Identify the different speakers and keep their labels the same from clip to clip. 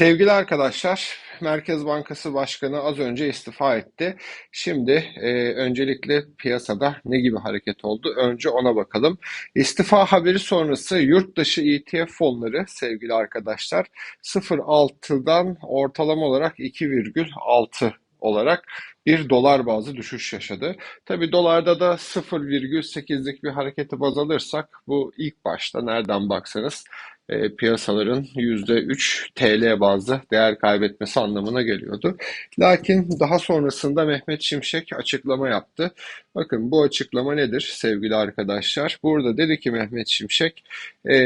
Speaker 1: Sevgili arkadaşlar, Merkez Bankası Başkanı az önce istifa etti. Şimdi e, öncelikle piyasada ne gibi hareket oldu? Önce ona bakalım. İstifa haberi sonrası yurt dışı ETF fonları sevgili arkadaşlar 0.6'dan ortalama olarak 2,6 olarak bir dolar bazlı düşüş yaşadı. Tabi dolarda da 0,8'lik bir hareketi baz alırsak bu ilk başta nereden baksanız e, piyasaların %3 TL bazlı değer kaybetmesi anlamına geliyordu. Lakin daha sonrasında Mehmet Şimşek açıklama yaptı. Bakın bu açıklama nedir sevgili arkadaşlar? Burada dedi ki Mehmet Şimşek, e,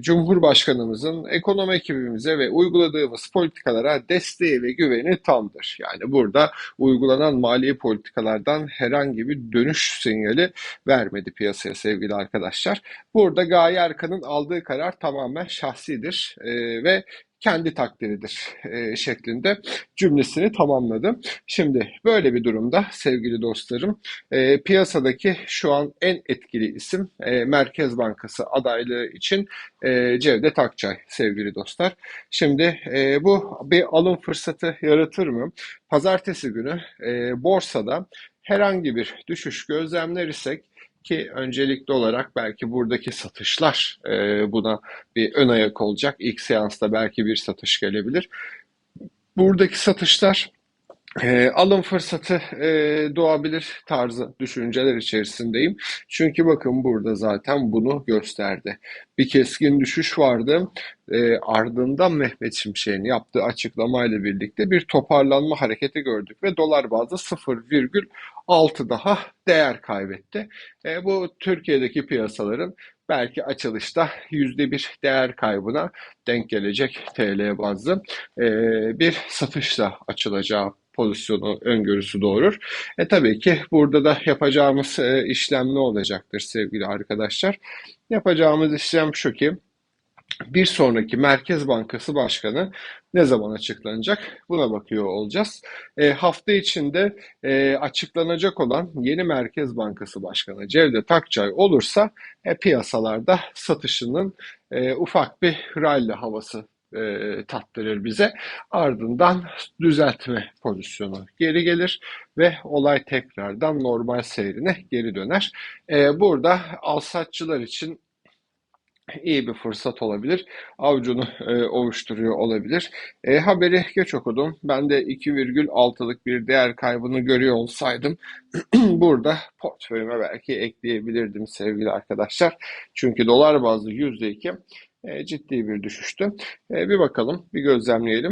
Speaker 1: Cumhurbaşkanımızın ekonomi ekibimize ve uyguladığımız politikalara desteği ve güveni tamdır. Yani burada uygulanan mali politikalardan herhangi bir dönüş sinyali vermedi piyasaya sevgili arkadaşlar. Burada Gaye Erkan'ın aldığı karar tamamen şahsidir e, ve kendi takdiridir e, şeklinde cümlesini tamamladı. Şimdi böyle bir durumda sevgili dostlarım e, piyasadaki şu an en etkili isim e, Merkez Bankası adaylığı için e, Cevdet Akçay sevgili dostlar. Şimdi e, bu bir alım fırsatı yaratır mı? Pazartesi günü e, borsada herhangi bir düşüş gözlemlersek ki öncelikli olarak belki buradaki satışlar e, buna bir ön ayak olacak. İlk seansta belki bir satış gelebilir. Buradaki satışlar e, alım fırsatı e, doğabilir tarzı düşünceler içerisindeyim. Çünkü bakın burada zaten bunu gösterdi. Bir keskin düşüş vardı. E, ardından Mehmet Şimşek'in yaptığı açıklamayla birlikte bir toparlanma hareketi gördük ve dolar bazlı 0,6 daha değer kaybetti. E, bu Türkiye'deki piyasaların belki açılışta yüzde bir değer kaybına denk gelecek TL bazlı e, bir satışla açılacağı pozisyonu öngörüsü doğurur. E tabii ki burada da yapacağımız e, işlem ne olacaktır sevgili arkadaşlar? Yapacağımız işlem şu ki bir sonraki Merkez Bankası Başkanı ne zaman açıklanacak? Buna bakıyor olacağız. E, hafta içinde e, açıklanacak olan yeni Merkez Bankası Başkanı Cevdet Akçay olursa e, piyasalarda satışının e, ufak bir rally havası e, tattırır bize. Ardından düzeltme pozisyonu geri gelir ve olay tekrardan normal seyrine geri döner. E, burada alsatçılar için iyi bir fırsat olabilir. Avcunu e, ovuşturuyor olabilir. E, haberi geç okudum. Ben de 2,6'lık bir değer kaybını görüyor olsaydım burada portföyüme belki ekleyebilirdim sevgili arkadaşlar. Çünkü dolar bazlı %2 e, ciddi bir düşüştü. E, bir bakalım, bir gözlemleyelim.